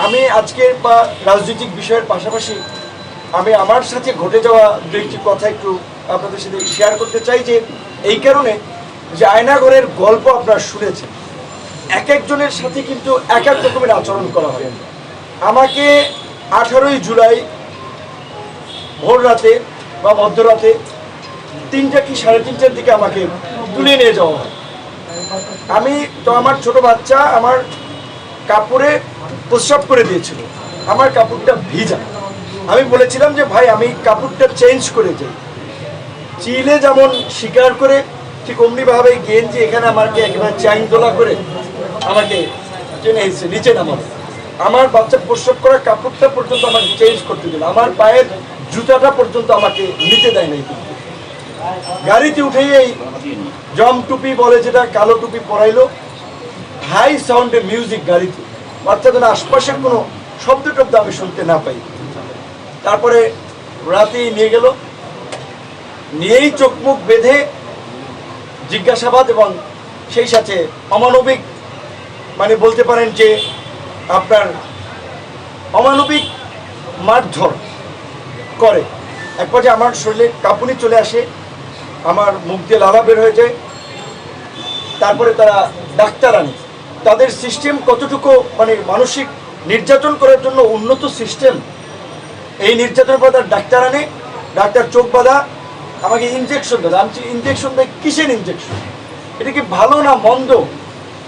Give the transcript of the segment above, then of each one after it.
আমি আজকে বা রাজনৈতিক বিষয়ের পাশাপাশি আমি আমার সাথে ঘটে যাওয়া দু একটি কথা একটু আপনাদের সাথে শেয়ার করতে চাই যে এই কারণে যে আয়নাগরের গল্প আপনারা শুনেছেন, এক একজনের সাথে কিন্তু এক এক রকমের আচরণ করা হয়। আমাকে আঠারোই জুলাই ভোর রাতে বা মধ্যরাতে তিনটা কি সাড়ে তিনটার দিকে আমাকে তুলে নিয়ে যাওয়া হয়। আমি তো আমার ছোট বাচ্চা, আমার কাপড়ে প্রস্রাব করে দিয়েছিল। আমার কাপড়টা ভিজা। আমি বলেছিলাম যে, ভাই, আমি কাপড়টা চেঞ্জ করে যাই চিলে যেমন স্বীকার করে, ঠিক অমনিভাবে গেঞ্জি এখানে আমাকে একেবারে চাইন দোলা করে আমাকে টেনে এসেছে নিচে নামাবে আমার বাচ্চা প্রস্রাব করা কাপড়টা পর্যন্ত আমাকে চেঞ্জ করতে দিল। আমার পায়ের জুতাটা পর্যন্ত আমাকে নিতে দেয় নাই। গাড়িতে উঠেই এই জম টুপি বলে যেটা কালো টুপি পরাইলো হাই সাউন্ডে মিউজিক গাড়িতে। অর্থাৎ আশপাশের কোনো শব্দ টব্দ আমি শুনতে না পাই। তারপরে রাতেই নিয়ে গেল। নিয়েই চোখ মুখ বেঁধে জিজ্ঞাসাবাদ এবং সেই সাথে অমানবিক মানে বলতে পারেন যে আপনার অমানবিক মারধর করে। এক পর্যায়ে আমার শরীরে কাঁপুনি চলে আসে, আমার মুখ দিয়ে লালা বের হয়ে যায়। তারপরে তারা ডাক্তার আনে। তাদের সিস্টেম কতটুকু মানে মানসিক নির্যাতন করার জন্য উন্নত সিস্টেম এই নির্যাতন পর তার ডাক্তার আনে, ডাক্তার চোখ বাঁধা, আমাকে ইনজেকশন দেয়। আমি ইনজেকশন দেয়? কিসের ইনজেকশন এটা কি ভালো না মন্দ?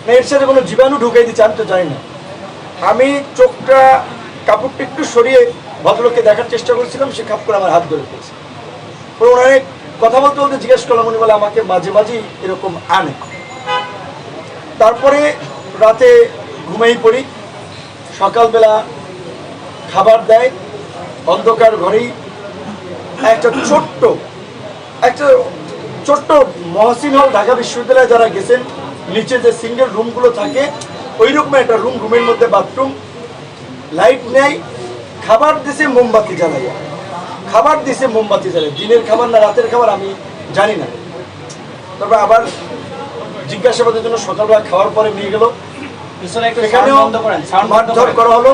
না এর সাথে কোনো জীবাণু ঢুকাই দিচ্ছে? আমি তো জানি না। আমি চোখটা, কাপড়টা একটু সরিয়ে ভদ্রলোককে দেখার চেষ্টা করছিলাম, সে খাপ করে আমার হাত ধরে ফেলছে পরে ওনারে কথা বলতে বলতে জিজ্ঞেস করলাম, উনি বলে, আমাকে মাঝে মাঝেই এরকম আনে। তারপরে রাতে ঘুমেই পড়ি। সকালবেলা খাবার দেয়, অন্ধকার ঘরেই। একটা ছোট্ট একটা ছোট্ট মহসিন হল ঢাকা বিশ্ববিদ্যালয়ে যারা গেছেন, নিচে যে সিঙ্গেল রুমগুলো থাকে ওই রকম একটা রুম রুমের মধ্যে বাথরুম লাইট নেই, খাবার দিছে মোমবাতি জ্বালাই খাবার দিছে মোমবাতি জ্বালাই দিনের খাবার না রাতের খাবার আমি জানি না। তারপর আবার জিজ্ঞাসাবাদের জন্য সকালবেলা খাওয়ার পরে নিয়ে গেল। মারধর করা হলো।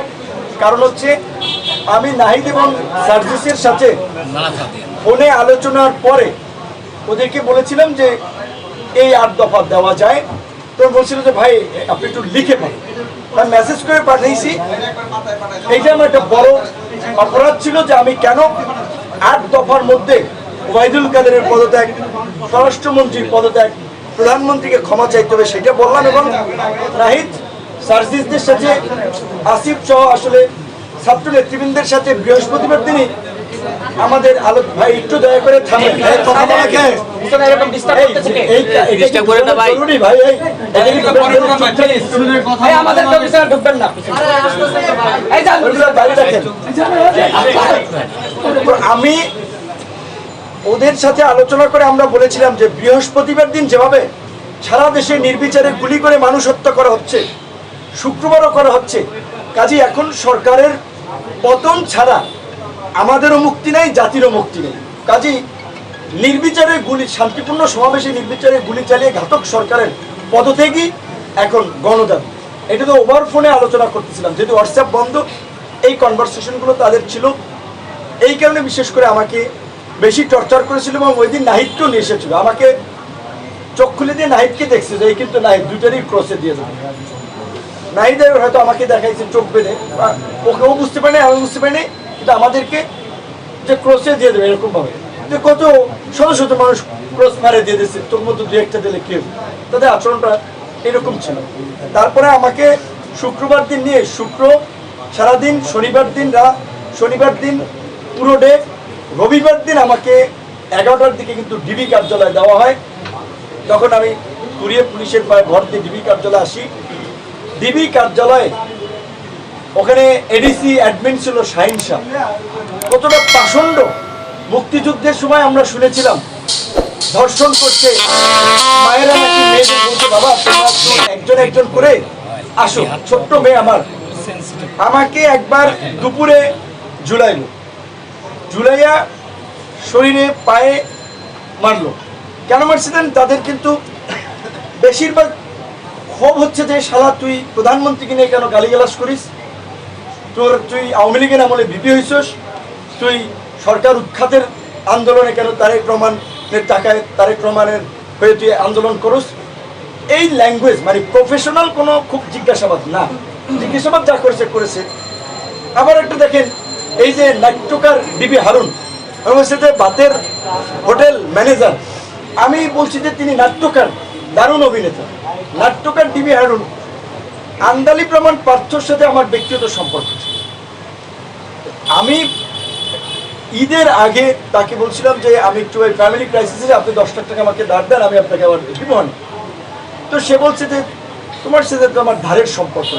কারণ হচ্ছে আমি নাহিদ এবং সার্ভিসের সাথে ফোনে আলোচনার পরে ওদেরকে বলেছিলাম যে এই আট দফা দেওয়া যায়। তো বলছিল যে ভাই আপনি একটু লিখে পান আমি মেসেজ করে পাঠিয়েছি। এইটা আমার একটা বড় অপরাধ ছিল যে আমি কেন আট দফার মধ্যে ওবায়দুল কাদেরের পদত্যাগ স্বরাষ্ট্রমন্ত্রীর পদত্যাগ প্রধানমন্ত্রীকে ক্ষমা চাইতে হবে সেটা বললাম এবং নাহিদ সার্জিসদের সাথে আসিফ সহ আসলে ছাত্র নেতৃবৃন্দের সাথে বৃহস্পতিবার দিনই আমাদের আলোক ভাই একটু দয়া করে থামেন। আমি ওদের সাথে আলোচনা করে আমরা বলেছিলাম যে বৃহস্পতিবার দিন যেভাবে সারা দেশে নির্বিচারে গুলি করে মানুষ হত্যা করা হচ্ছে, শুক্রবারও করা হচ্ছে, কাজে এখন সরকারের পতন ছাড়া আমাদেরও মুক্তি নেই, জাতিরও মুক্তি নেই। কাজেই নির্বিচারে গুলি, শান্তিপূর্ণ সমাবেশে নির্বিচারে গুলি চালিয়ে ঘাতক সরকারের পদত্যাগই এখন গণদাবি। এটা তো ওভার ফোনে আলোচনা করতেছিলাম, যেহেতু হোয়াটসঅ্যাপ বন্ধ, এই কনভারসেশনগুলো তাদের ছিল। এই কারণে বিশেষ করে আমাকে বেশি টর্চার করেছিল এবং ওই দিন নাহিদকেও নিয়ে এসেছিল। আমাকে চোখ খুলে দিয়ে নাহিদকে দেখছে যে এই কিন্তু নাহিদ দুটারই ক্রসে দিয়ে দেবে নাহিদের হয়তো আমাকে দেখাইছে চোখ বেঁধে। বা ওকে ও বুঝতে পারেনি আমি বুঝতে পারিনি, কিন্তু আমাদেরকে যে ক্রসে দিয়ে দেবে এরকমভাবে। যে কত শত শত মানুষ ক্রস মারে দিয়ে দিচ্ছে তোর মতো দু একটা দিলে কেউ তাদের আচরণটা এরকম ছিল। তারপরে আমাকে শুক্রবার দিন নিয়ে, শুক্র সারাদিন, শনিবার দিন, রা শনিবার দিন পুরো ডে রবিবার দিন আমাকে এগারোটার দিকে কিন্তু ডিবি কার্যালয়ে দেওয়া হয়। তখন আমি কুড়িয়ে পুলিশের পায়ে ভর দিয়ে ডিবি কার্যালয়ে আসি। ডিবি কার্যালয়ে ওখানে এডিসি অ্যাডমিন ছিল শাহিন শাহ। কতটা পাষণ্ড মুক্তিযুদ্ধের সময় আমরা শুনেছিলাম, ধর্ষণ করছে মায়েরা নাকি বাবা একজন একজন করে আসো, ছোট্ট মেয়ে আমার। আমাকে একবার দুপুরে ঝুলাইলো। ঝুলাইয়া শরীরে পায়ে মারলো। কেন মারছিলেন? তাদের কিন্তু বেশিরভাগ ক্ষোভ হচ্ছে যে, শালা, তুই প্রধানমন্ত্রীকে নিয়ে কেন গালিগালাজ করিস? তোর, তুই আওয়ামী লীগের আমলে বিপি হয়েছিস তুই সরকার উৎখাতের আন্দোলনে কেন তারেক রহমানের টাকায়, তারেক রহমানের হয়ে তুই আন্দোলন করস? এই ল্যাঙ্গুয়েজ মানে প্রফেশনাল কোনো খুব জিজ্ঞাসাবাদ না। জিজ্ঞাসাবাদ যা করেছে করেছে। আবার একটু দেখেন এই যে নাট্যকার ডিবি হারুন যে বাতের হোটেল ম্যানেজার, আমি বলছি যে তিনি নাট্যকার, দারুণ অভিনেতা। নাট্যকার ডিবি হারুন, আন্দালি প্রমাণ পার্থর সাথে আমার ব্যক্তিগত সম্পর্ক। আমি ঈদের আগে তাকে বলছিলাম যে, আমি একটু ওই ফ্যামিলি ক্রাইসিসে আপনি দশ লাখ টাকা আমাকে দাঁড় দেন, আমি আপনাকে আবার দিব তো সে বলছে যে, তোমার সাথে তো আমার ধারের সম্পর্ক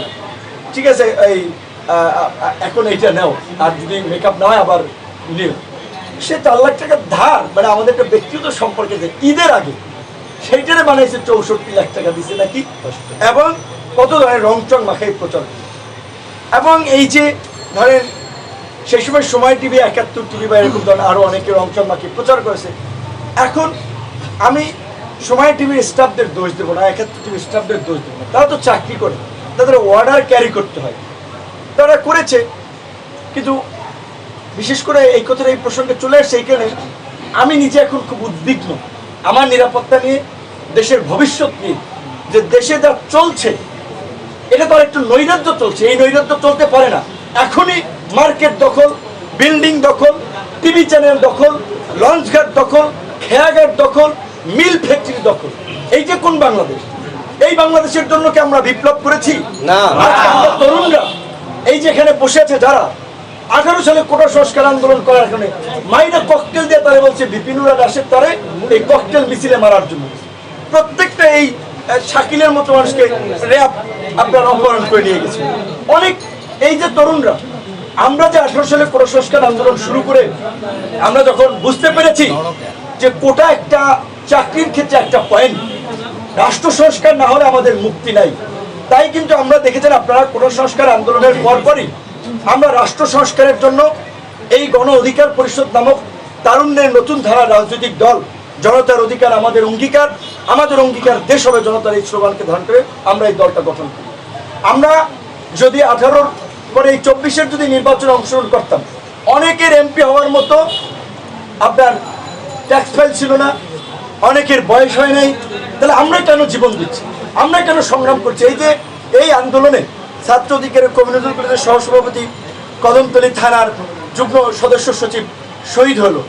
ঠিক আছে, এই এখন এইটা নাও। আর যদি মেকআপ না হয় আবার নিও। সে চার লাখ টাকা ধার মানে আমাদের একটা ব্যক্তিগত সম্পর্কে যে ঈদের আগে, সেইটারে বানাইছে চৌষট্টি লাখ টাকা দিছে নাকি? এবং কত ধরনের রং চং মাখাই প্রচার। এবং এই যে ধরেন, সেই সময় সময় টিভি, একাত্তর টিভি বা এরকম ধরনের আরও অনেকে রংচং মাখি প্রচার করেছে। এখন আমি সময় টিভির স্টাফদের দোষ দেবো না, একাত্তর টিভির স্টাফদের দোষ দেবো না। তারা তো চাকরি করে, তাদের অর্ডার ক্যারি করতে হয়। তারা করেছে কিন্তু বিশেষ করে এই কথাটা এই প্রসঙ্গে চলে আসছে এইখানে আমি নিজে এখন খুব উদ্বিগ্ন। আমার নিরাপত্তা নিয়ে দেশের ভবিষ্যৎ নিয়ে যে দেশে যা চলছে এটা তো একটু নৈরাজ্য চলছে। এই নৈরাজ্য চলতে পারে না। এখনই মার্কেট দখল বিল্ডিং দখল টিভি চ্যানেল দখল লঞ্চঘাট দখল খেয়াঘাট দখল মিল ফ্যাক্টরি দখল। এই যে কোন বাংলাদেশ? এই বাংলাদেশের জন্য কি আমরা বিপ্লব করেছি? না। তরুণরা এই যে এখানে বসে আছে যারা, আঠারো সালে কোটা সংস্কার আন্দোলন করার কারণে মাইনা ককটেল দিয়ে তারা বলছে বিপিনুরা দাসের তারে এই ককটেল মিছিলে মারার জন্য। প্রত্যেকটা এই শাকিলের মতো মানুষকে র্যাব আপনার অপহরণ করে নিয়ে গেছে। অনেক, এই যে তরুণরা, আমরা যে আঠারো সালে কোটা সংস্কার আন্দোলন শুরু করে, আমরা যখন বুঝতে পেরেছি যে কোটা একটা চাকরির ক্ষেত্রে একটা পয়েন্ট রাষ্ট্র সংস্কার না হলে আমাদের মুক্তি নাই। তাই কিন্তু আমরা দেখেছেন আপনারা কোটা সংস্কার আন্দোলনের পরপরই আমরা রাষ্ট্র সংস্কারের জন্য এই গণ অধিকার পরিষদ নামক তারুণ্যের নতুন ধারা রাজনৈতিক দল, জনতার অধিকার আমাদের অঙ্গীকার আমাদের অঙ্গীকার দেশ হবে জনতার এই স্লোগানকে ধারণ করে আমরা এই দলটা গঠন করি। আমরা যদি আঠারোর পরে এই চব্বিশের যদি নির্বাচনে অংশগ্রহণ করতাম, অনেকের এমপি হওয়ার মতো আপনার ট্যাক্স ফাইল ছিল না, অনেকের বয়স হয় নাই, তাহলে আমরা কেন জীবন দিচ্ছি? আমরা কেন সংগ্রাম করছি? এই যে এই আন্দোলনে ছাত্র অধিকারের কমিউনিজম সহসভাপতি কদমতলী থানার যুগ্ম সদস্য সচিব শহীদ হলো।